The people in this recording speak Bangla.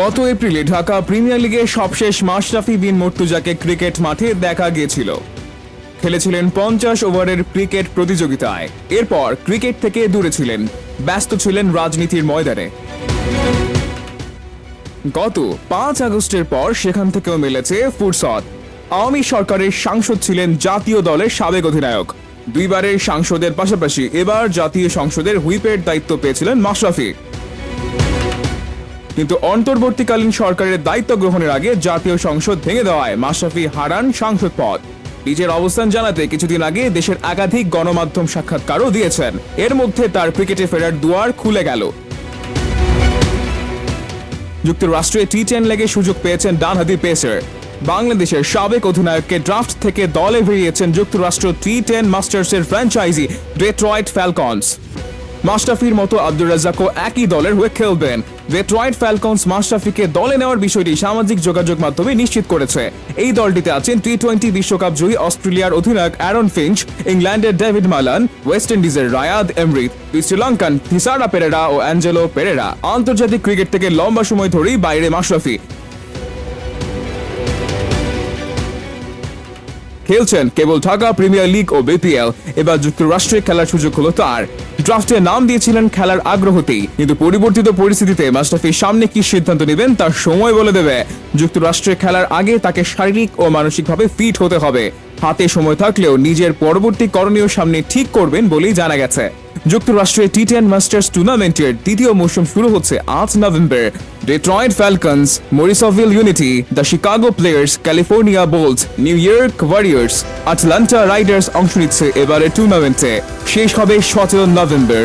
গত এপ্রিলে ঢাকা প্রিমিয়ার লিগে সবশেষ মাশরাফি বিন মর্তুজাকে ক্রিকেট মাঠে দেখা গিয়েছিল। খেলেছিলেন পঞ্চাশ ওভারের ক্রিকেট প্রতিযোগিতায়। এরপর ক্রিকেট থেকে দূরে ছিলেন। ব্যস্ত ছিলেন রাজনীতির ময়দানে। গত পাঁচ আগস্টের পর সেখান থেকেও মিলেছে ফুরসত। আওয়ামী সরকারের সাংসদ ছিলেন জাতীয় দলের সাবেক অধিনায়ক। দুইবারের সাংসদের পাশাপাশি এবার জাতীয় সংসদের হুইপের দায়িত্ব পেয়েছিলেন মাশরাফি। কিন্তু অন্তর্বর্তীকালীন সরকারের দায়িত্ব গ্রহণের আগে জাতীয় সংসদ ভেঙে দেওয়ায় মাশরাফি হারান সাংসদ পদ। নিজের অবস্থান জানাতে কিছুদিন আগে দেশের একাধিক গণমাধ্যম সাক্ষাৎকারও দিয়েছেন। এর মধ্যে তার ক্রিকেটে ফেরার দুয়ার খুলে গেল। যুক্তরাষ্ট্রে টি টেন লেগে সুযোগ পেয়েছেন ডানহাতি পেসার। বাংলাদেশের সাবেক অধিনায়ককে ড্রাফট থেকে দলে বেরিয়েছেন যুক্তরাষ্ট্র টি টেন মাস্টার্সের ফ্র্যাঞ্চাইজি ডেট্রয়েট ফ্যালকনস। মাস্টাফির মতো আব্দুর রাজ্জাকও একই দলের হয়ে খেলবেন। ডেট্রয়েট ফ্যালকনস মাস্টাফিকে দলে নেওয়ার বিষয়টি সামাজিক যোগাযোগ মাধ্যমে নিশ্চিত করেছে। এই দলটিতে আছেন টি টোয়েন্টি বিশ্বকাপ জয়ী অস্ট্রেলিয়ার অধিনায়ক অ্যারন ফিঞ্চ ইংল্যান্ডের ডেভিড মালান ওয়েস্ট ইন্ডিজের রায়াদ এমরিত শ্রীলঙ্কান থিসারা পেরেরা ও অ্যাঞ্জেলো পেরেরা আন্তর্জাতিক ক্রিকেট থেকে লম্বা সময় ধরেই বাইরে মাশরাফি। খেলছেন কেবল ঢাকা প্রিমিয়ার লিগ ও বিপিএল। এবার যুক্তরাষ্ট্রে খেলার সুযোগ হলো তার। ড্রাফটে নাম দিয়েছিলেন খেলার আগ্রহতেই কিন্তু পরিবর্তিত পরিস্থিতিতে মাস্টাফি সামনে কি সিদ্ধান্ত নেবেন তার সময় বলে দেবে। যুক্তরাষ্ট্রে খেলার আগে তাকে শারীরিক ও মানসিকভাবে ফিট হতে হবে। হাতে সময় থাকলেও নিজের পরবর্তী করণীয় সামনে ঠিক করবেন বলেই জানা গেছে। যুক্তরাষ্ট্রে টি টেন মাস্টার্স টুর্নামেন্টের দ্বিতীয় মৌসুম শুরু হচ্ছে আট November Detroit Falcons Morrisville Unity the Chicago Players California Bolts New York Warriors Atlanta Riders অংশ নিচ্ছে এবারের টুর্নামেন্টে শেষ হবে সতেরো নভেম্বর